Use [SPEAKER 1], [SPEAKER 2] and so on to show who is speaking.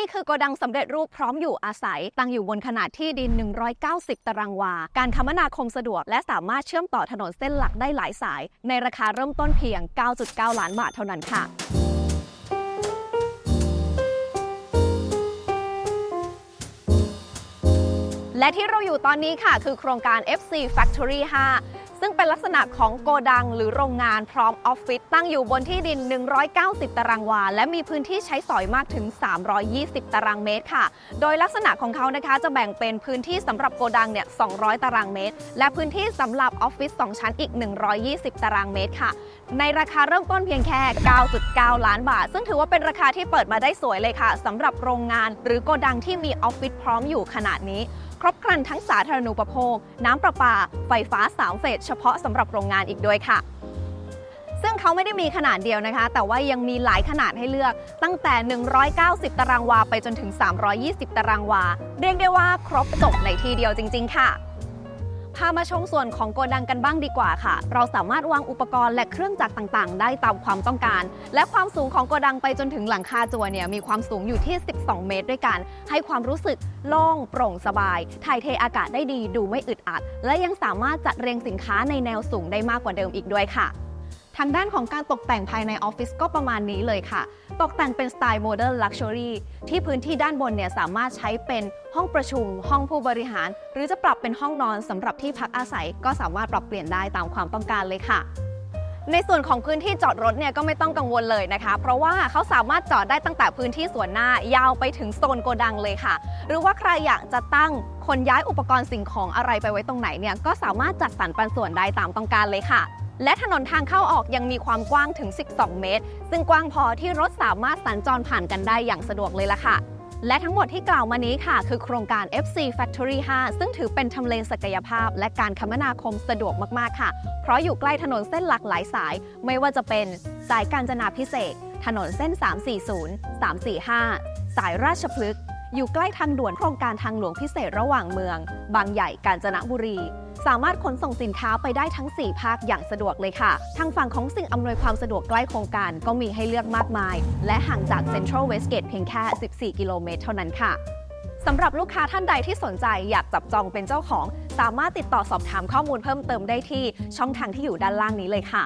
[SPEAKER 1] นี่คือโกดังสำเร็จรูปพร้อมอยู่อาศัย ตั้งอยู่บนขนาดที่ดิน 190 ตารางวา การคมนาคมสะดวก และสามารถเชื่อมต่อถนนเส้นหลักได้หลายสาย ในราคาเริ่มต้นเพียง 9.9 ล้านบาทเท่านั้นค่ะและที่เราอยู่ตอนนี้ค่ะ คือโครงการ FC Factory 5 ซึ่งเป็นลักษณะของโกดังหรือโรงงานพร้อมออฟฟิศตั้งอยู่บนที่ดิน 190 ตารางวา และมีพื้นที่ใช้สอยมากถึง 320 ตารางเมตรค่ะ โดยลักษณะของเขานะคะจะแบ่งเป็นพื้นที่สำหรับโกดังเนี่ย 200 ตารางเมตร และพื้นที่สำหรับออฟฟิศ 2 ชั้นอีก 120 ตารางเมตรค่ะ ในราคาเริ่มต้นเพียงแค่ 9.9 ล้านบาท ซึ่งถือว่าเป็นราคาที่เปิดมาได้สวยเลยค่ะสำหรับโรงงาน หรือโกดังที่มีออฟฟิศพร้อมอยู่ขนาดนี้ ครบครันทั้งสาธารณูปโภค น้ำประปา ไฟฟ้าสามเฟสเฉพาะสำหรับโรงงานอีกด้วยค่ะ ซึ่งเขาไม่ได้มีขนาดเดียวนะคะ แต่ว่ายังมีหลายขนาดให้เลือก ตั้งแต่ 190 ตารางวาไปจนถึง 320 ตารางวา เรียกได้ว่าครบจบในทีเดียวจริง ๆ ค่ะ พามาชมส่วนของโกดังกันบ้างดีกว่าค่ะ เราสามารถวางอุปกรณ์และเครื่องจักรต่างๆ ได้ตามความต้องการ และความสูงของโกดังไปจนถึงหลังคาจัวเนี่ยมีความสูงอยู่ที่ 12 เมตรด้วยกัน ให้ความรู้สึกโล่งโปร่งสบาย ถ่ายเทอากาศได้ดีดูไม่อึดอัด และยังสามารถจัดเรียงสินค้าในแนวสูงได้มากกว่าเดิมอีกด้วยค่ะ ทางด้านของการตกแต่งภายในออฟฟิศก็ประมาณนี้เลยค่ะ ตกแต่งเป็นสไตล์โมเดิร์นลักชัวรี่ที่พื้นที่ด้านบนเนี่ยสามารถใช้เป็นห้องประชุม ห้องผู้บริหาร หรือจะปรับเป็นห้องนอนสำหรับที่พักอาศัย ก็สามารถปรับเปลี่ยนได้ตามความต้องการเลยค่ะ ในส่วนของพื้นที่จอดรถเนี่ยก็ไม่ต้องกังวลเลยนะคะ เพราะว่าเขาสามารถจอดได้ตั้งแต่พื้นที่ส่วนหน้ายาวไปถึงโซนโกดังเลยค่ะ หรือว่าใครอยากจะตั้งคนย้ายอุปกรณ์สิ่งของอะไรไปไว้ตรงไหนเนี่ยก็สามารถจัดสรรปันส่วนได้ตามต้องการเลยค่ะ และถนนทางเข้าออกยังมีความกว้างถึง 12 เมตร ซึ่งกว้างพอที่รถสามารถสัญจรผ่านกันได้อย่างสะดวกเลยล่ะค่ะ และทั้งหมดที่กล่าวมานี้ค่ะ คือโครงการ FC Factory 5 ซึ่งถือเป็นทำเลศักยภาพ และการคมนาคมสะดวกมากๆค่ะ เพราะอยู่ใกล้ถนนเส้นหลักหลายสาย ไม่ว่าจะเป็นสายการจนาพิเศษ ถนนเส้น 340 345 สายราชพฤกษ์อยู่ใกล้ทางด่วนโครงการทางหลวงพิเศษระหว่างเมือง บางใหญ่กาญจนบุรี สามารถขนส่งสินค้าไปได้ทั้ง 4 ภาคอย่างสะดวกเลยค่ะ ทางฝั่งของสิ่งอำนวยความสะดวกใกล้โครงการก็มีให้เลือกมากมาย และห่างจากเซ็นทรัลเวสเกตเพียงแค่ 14 กิโลเมตรเท่านั้นค่ะสำหรับลูกค้าท่านใดที่สนใจอยากจับจองเป็นเจ้าของ สามารถติดต่อสอบถามข้อมูลเพิ่มเติมได้ที่ช่องทางที่อยู่ด้านล่างนี้เลยค่ะ